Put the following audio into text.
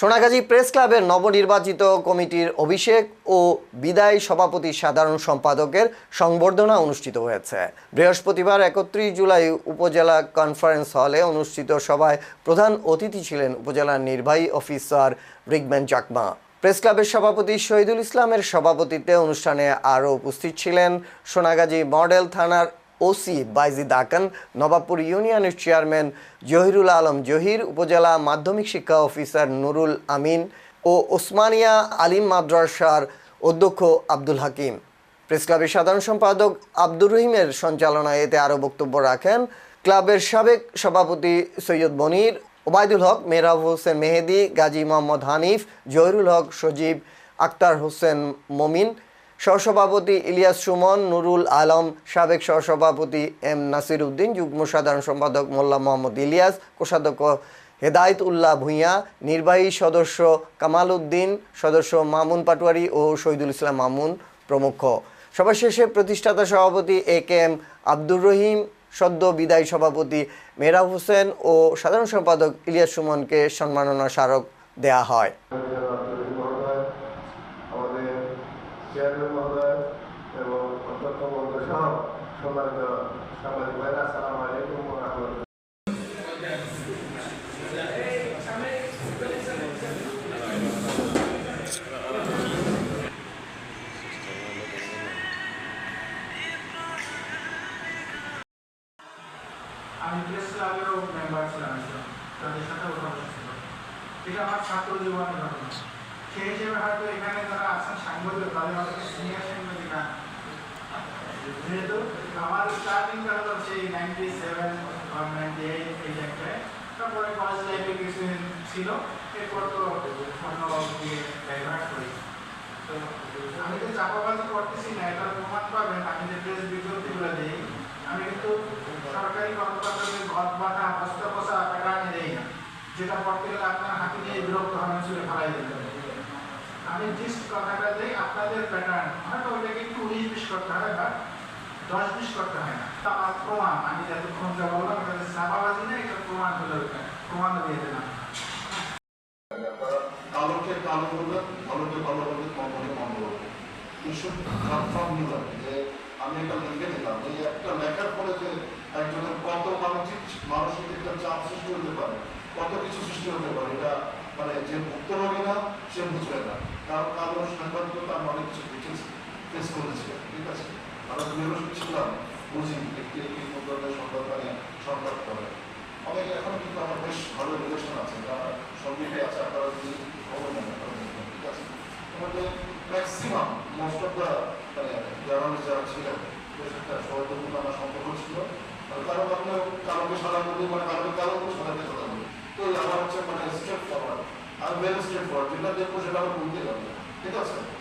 Sonagazi press ক্লাবের নবনির্বাচিত কমিটির অভিষেক ও বিদায় সভাপতি সাধারণ সম্পাদকের সংবর্ধনা অনুষ্ঠিত হয়েছে। বৃহস্পতিবার একত্রিশ জুলাই উপজেলা কনফারেন্স হলে অনুষ্ঠিত সভায় প্রধান অতিথি ছিলেন উপজেলার নির্বাহী অফিসার রিগম্যান চাকমা। প্রেস ক্লাবের সভাপতি শহীদুল ইসলামের সভাপতিত্বে অনুষ্ঠানে আরও উপস্থিত ছিলেন সোনাগাজী মডেল থানার ওসি বাইজিদ আকান নবাবপুর ইউনিয়নের চেয়ারম্যান জহিরুল আলম জহির উপজেলা মাধ্যমিক শিক্ষা অফিসার নুরুল আমিন ও ওসমানিয়া আলিম মাদ্রাসার অধ্যক্ষ আব্দুল হাকিম প্রেস ক্লাবের সাধারণ সম্পাদক আব্দুর রহিমের সঞ্চালনায় এতে আরও বক্তব্য রাখেন। ক্লাবের সাবেক সভাপতি সৈয়দ মনির, ওবায়দুল হক, মেহরাব হোসেন মেহেদি, গাজী মোহাম্মদ হানিফ, জহিরুল হক, সজীব আক্তার হোসেন মমিন সহসভাপতি ইলিয়াস সুমন, নুরুল আলম সাবেক সহসভাপতি এম নাসির উদ্দিন, যুগ্ম সাধারণ সম্পাদক মোল্লা মোহাম্মদ ইলিয়াস, কোষাধ্যক্ষ হেদায়ত উল্লাহ ভূঁইয়া, নির্বাহী সদস্য কামাল উদ্দিন, সদস্য মামুন পাটোয়ারি ও শহীদুল ইসলাম মামুন প্রমুখ। সভা শেষে প্রতিষ্ঠাতা সভাপতি এ কে এম আব্দুর রহিম, সদ্য বিদায়ী সভাপতি মেহরাব হোসেন ও সাধারণ সম্পাদক ইলিয়াস সুমনকে সম্মাননা স্মারক দেয়া হয় মহোদয় আমাদের চেয়ারম্যান মহোদয় এবং অধ্যক্ষ মহোদয় সহ সম্মানিত সাংবাদিক ভাইরা, আসসালামু আলাইকুম রাহমাতুল্লাহ। আমি প্রেস ক্লাবেরও মেম্বার ছিলাম তাদের কথা ছিল এটা আমার ছাত্র জীবনের ঘটনা। সেই হিসেবে হয়তো এখানে যারা আছেন সাংবাদিক যেহেতু আমার নাইনটি সেভেন নাইনটি এই জায়গায় তারপরে কলেজ লাইফে ছিল এরপর তো অন্য করি তো আমি তো চাপাবাজি করতেছি না এটার প্রমাণ পাবেন আমি যে প্রেস বিজ্ঞপ্তিগুলো দিই আমি কিন্তু সরকারি কর্মকর্তাদের ঘর বাঁধা বস্তা বসা প্যাটার্নে দেই না যেটা পড়তে গেলে আপনার আমি জিস্ট কথাটা দিই আপনাদের প্যাটার্ন ওইটাকে একটু উনিশ বিশ করতে বা দশ বিশ করতে হয় না। তা আমার প্রমাণ, আমি যতক্ষণ যা বললাম, এটা চাপাবাজি না, এটা প্রমাণ প্রমাণ দিয়ে দিলাম। কালো নিলাম যে আমি এটা লিখে দিলাম, এই একটা লেখার ফলে যে একজনের কত মানসিক মানসিক একটা চাপ সৃষ্টি হতে পারে, কত কিছু সৃষ্টি হতে পারে, এটা মানে যে ভুক্তভোগী না, সে বুঝবে না। কারণ কালো সাংবাদিকতা আমি অনেক কিছু দেখেছি ফেস করেছি, ঠিক আছে? আমরা দূরদর্শন ছিলাম বুঝি একটি একটি ধরনের সংবাদ মানে সংবাদ করে অনেকে, এখন কিন্তু আমার বেশ ভালো রিলেশন আছে যারা সঙ্গীতে আছে, আপনারা যদি খবর নেন ঠিক আছে? আমাদের ম্যাক্সিমাম মোস্ট অফ দ্য মানে জার্নালিস্ট যারা ছিলেন, বেশ একটা আমার সম্পর্ক ছিল। আর কারণ কারণকে সাদা বলি মানে কারণকে কারণ সাদাকে সাদা menos que é forte. Ele vai depois jogar no mundo de lâmina. Então, certo.